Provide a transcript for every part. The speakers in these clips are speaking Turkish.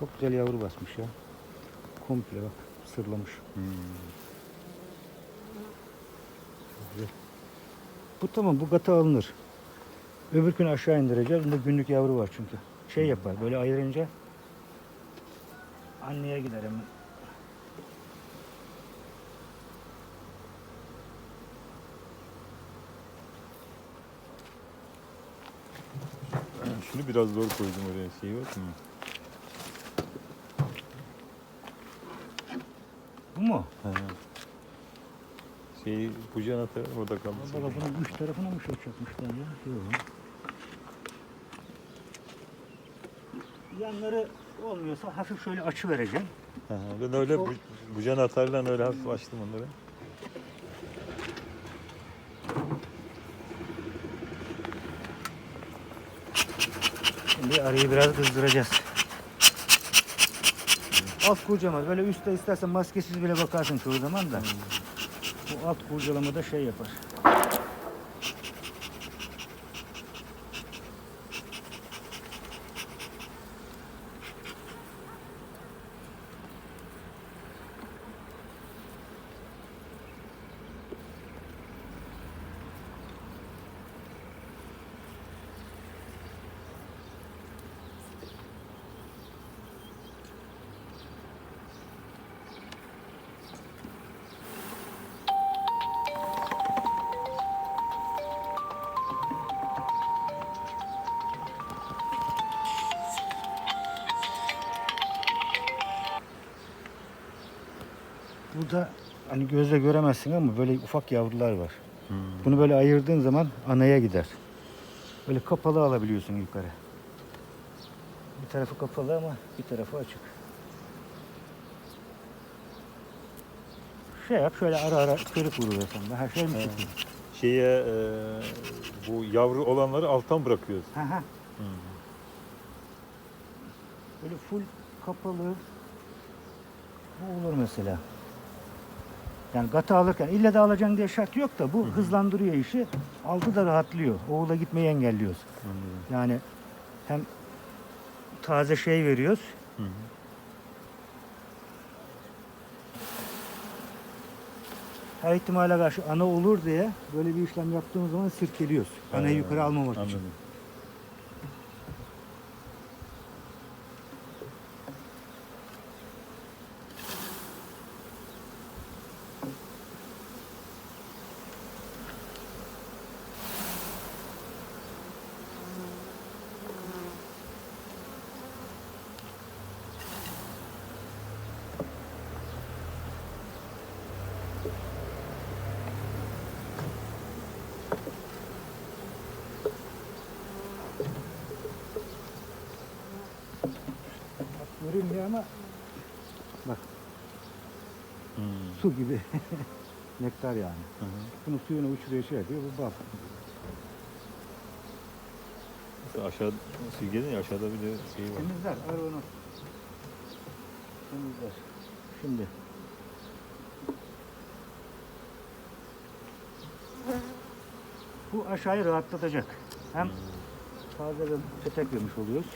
Çok güzel yavru basmış ya. Komple bak sırlamış. Güzel. Bu tamam bu gata alınır. Öbür gün aşağı indireceğiz. Bunda günlük yavru var çünkü. Şey yapar böyle ayırınca anneye gider hemen. Şunu biraz zor koydum oraya. Şey yok mu? Bu mu? He. Şey bucağına atar orada kaldı. Baba bunun üç tarafına mı şey çakmışlar ya? Yok. Yanları olmuyorsa hafif şöyle açı vereceğim. He, Ben öyle bu, bucağına atarla öyle hafif açtım onları. Şimdi arayı biraz kızdıracağız. Alt kurcama böyle üstte istersen maskesiz bile bakarsın çoğu zaman da. Bu alt kurcalamada şey yapar. Burada hani gözle göremezsin ama böyle ufak yavrular var. Bunu böyle ayırdığın zaman anaya gider. Böyle kapalı alabiliyorsun yukarı. Bir tarafı kapalı ama bir tarafı açık. Şey yap şöyle ara ara kırık vuruyorsun. Daha şey mi çıkıyor? Şeye e, bu yavru olanları alttan bırakıyoruz. Ha ha. Böyle full kapalı. Bu olur mesela. Yani gata alırken ille de alacaksın diye şart yok da bu hızlandırıyor işi. Altı da rahatlıyor. Oğula gitmeyi engelliyoruz. Anladım. Yani hem taze şey veriyoruz. Hı hı. Her ihtimale karşı ana olur diye böyle bir işlem yaptığımız zaman sirkeliyoruz. Anayı yukarı almamak için. Anladım. Bak görünmüyor ama bak Hmm. su gibi. Nektar yani. Hı hı. Bunu suyunu uçuruyor şey yapıyor. Bu bal. Aşağı silgedin ya aşağıda bir de şey var. Temizler. Ar onu. Temizler. Şimdi. Bu aşağıyı rahatlatacak. Hem taze bir petek yemiş oluyoruz.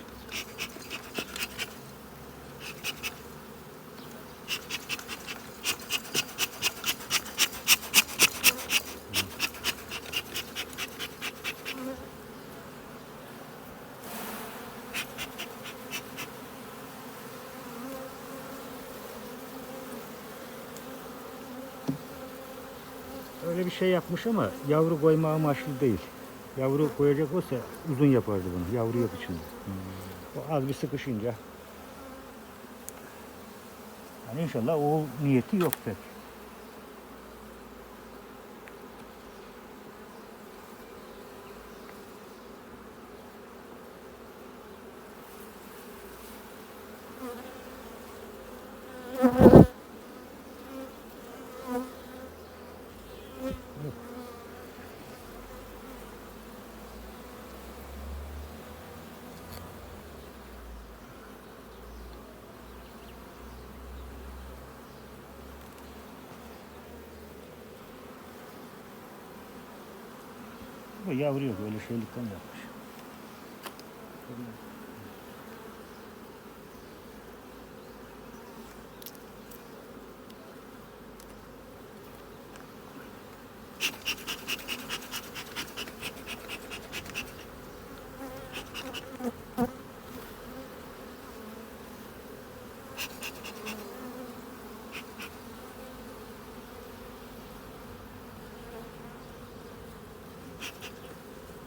Öyle bir şey yapmış ama yavru koyma amaçlı değil. Yavru koyacak olsa uzun yapardı bunu. Yavru yok içinde. O az bir sıkışınca. Yani inşallah o niyeti yok pek. Bu yavru yok öyle şeylikten yapmış.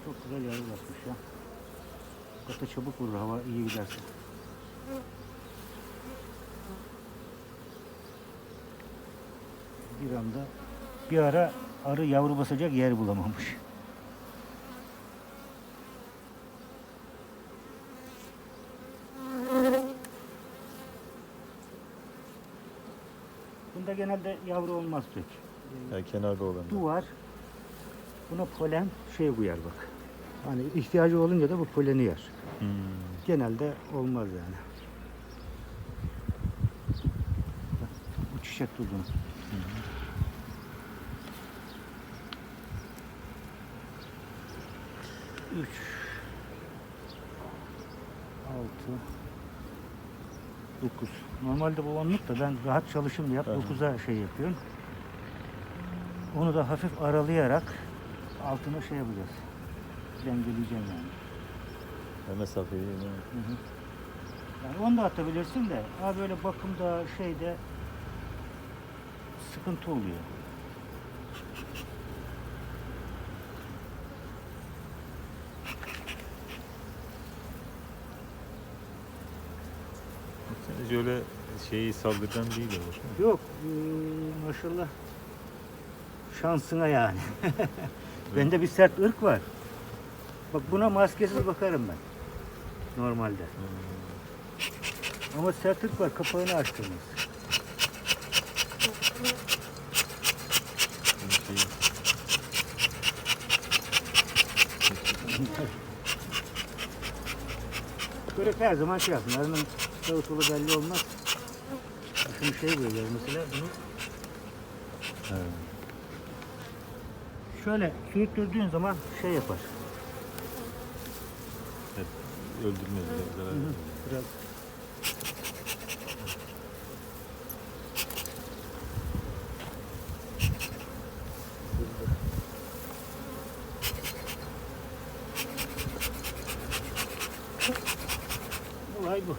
Çok güzel yavru basmış ya. Kata çabuk vurur hava iyi giderse. Bir anda bir ara arı yavru basacak yer bulamamış. Bunda genelde yavru olmaz pek. Yani kenarda olan. Duvar buna polen şey uyar bak. Hani ihtiyacı olunca da bu poleni yer. Hmm. Genelde olmaz yani. Bak, Bu çiçek tuzunu. Üç. Altı. Dokuz. Normalde bu onluk da ben rahat çalışım diye Aha. dokuza şey yapıyorum. Onu da hafif aralayarak altına şey yapacağız. Dengeleyeceğim yani. Ya mesafeyi. Hı hı. Yani onu da atabilirsin de ha böyle bakımda şeyde sıkıntı oluyor. Sadece öyle şeyi saldırgan değil o. Yok eee, maşallah şansına yani. Bende bir sert ırk var. Bak buna maskesiz bakarım ben. Normalde. Ama sert ırk var kapağını. Şey, Börek her zaman şey yapın. Arının sağı solu belli olmaz. Şunu şey böyle mesela bunu şöyle sürüttürdüğün zaman şey yapar. Öldürmez. zarar vermez. Biraz Olay bu.